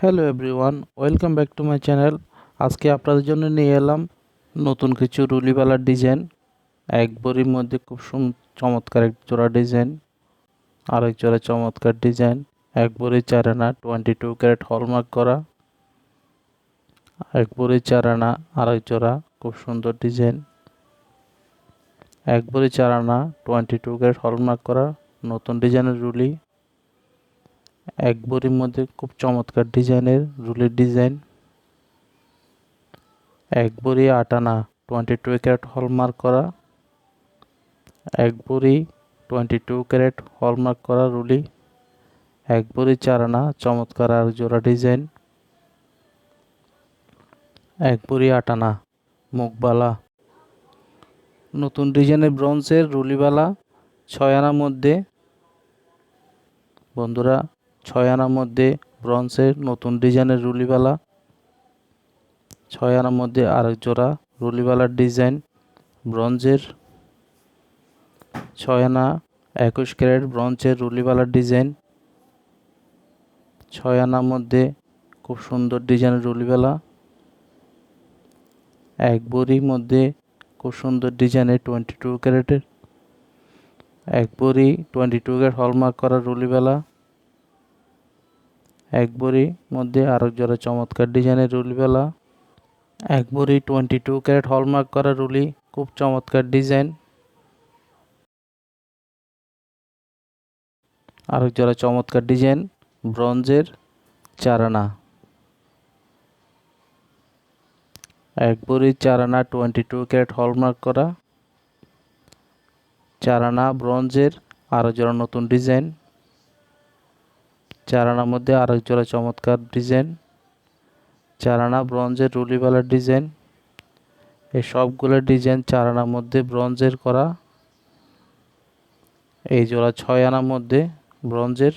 Hello everyone, welcome back to my channel. আজকে আপনাদের জন্য নিয়ে এলাম নতুন কিছু রুলিওয়ালার ডিজাইন। এক বড়ির মধ্যে খুব চমৎকার এক জোড়া ডিজাইন, আরেক জোড়া চমৎকার ডিজাইন। এক বড়ি চার আনা টোয়েন্টি টু ক্যারেট হলমার্ক করা, এক বড়ি চার আনা আরেক জোড়া খুব সুন্দর ডিজাইন। এক বড়ি চার আনা টোয়েন্টি টু ক্যারেট হলমার্ক করা, নতুন ডিজাইনের রুলি। এক বড়ির মধ্যে খুব চমৎকার ডিজাইনের রুলের ডিজাইন। এক বড়ি আটানা টোয়েন্টি টু ক্যারেট হলমার্ক করা। এক বড়ি টোয়েন্টি টু ক্যারেট হলমার্ক করা রুলি। এক বড়ি চারানা চমৎকার আর জোড়া ডিজাইন। এক বড়ি আটানা মুখবালা। নতুন ডিজাইনের ব্রঞ্জের রুলিবালা, ছয় আনার মধ্যে। বন্ধুরা ছয় আনার মধ্যে ব্রঞ্জের নতুন ডিজাইনের রুলিবালা, ছয় আনার মধ্যে আরেক জোড়া রুলিবালার ডিজাইন ব্রঞ্জের, ছয় আনা একুশ ক্যারেট ব্রঞ্জের রুলিবালার ডিজাইন, ছয় আনার মধ্যে খুব সুন্দর ডিজাইনের রুলিবালা, এক বড়ির মধ্যে খুব সুন্দর ডিজাইনের টোয়েন্টি টু ক্যারেটের, এক বড়ি টোয়েন্টি টু ক্যারেট হলমার্ক করা রুলিবেলা এক বড়ি, মধ্যে আরেক জোড়া চমৎকার ডিজাইনের রুলিবেলা এক বড়ি টোয়েন্টি টু ক্যারেট হলমার্ক করা রুলি, খুব চমৎকার ডিজাইন। আরেক জোড়া চমৎকার ডিজাইন, ব্রঞ্জের চারানা। এক বড়ি, চারানা টোয়েন্টি টু ক্যারেট হলমার্ক করা। চারানা, ব্রঞ্জের আরও জোড়া নতুন ডিজাইন। চারানার মধ্যে আরেক জোড়া চমৎকার ডিজাইন। চারানা ব্রঞ্জের রুলিওয়ালার ডিজাইন। এই সবগুলো ডিজাইন চারানার মধ্যে ব্রঞ্জের করা। এই জোড়া ছয় আনার মধ্যে ব্রঞ্জের।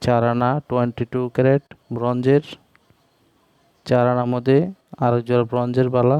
চারানা টোয়েন্টি টু ক্যারেট ব্রঞ্জের। চারানার মধ্যে আরেক জোড়া ব্রঞ্জের বালা।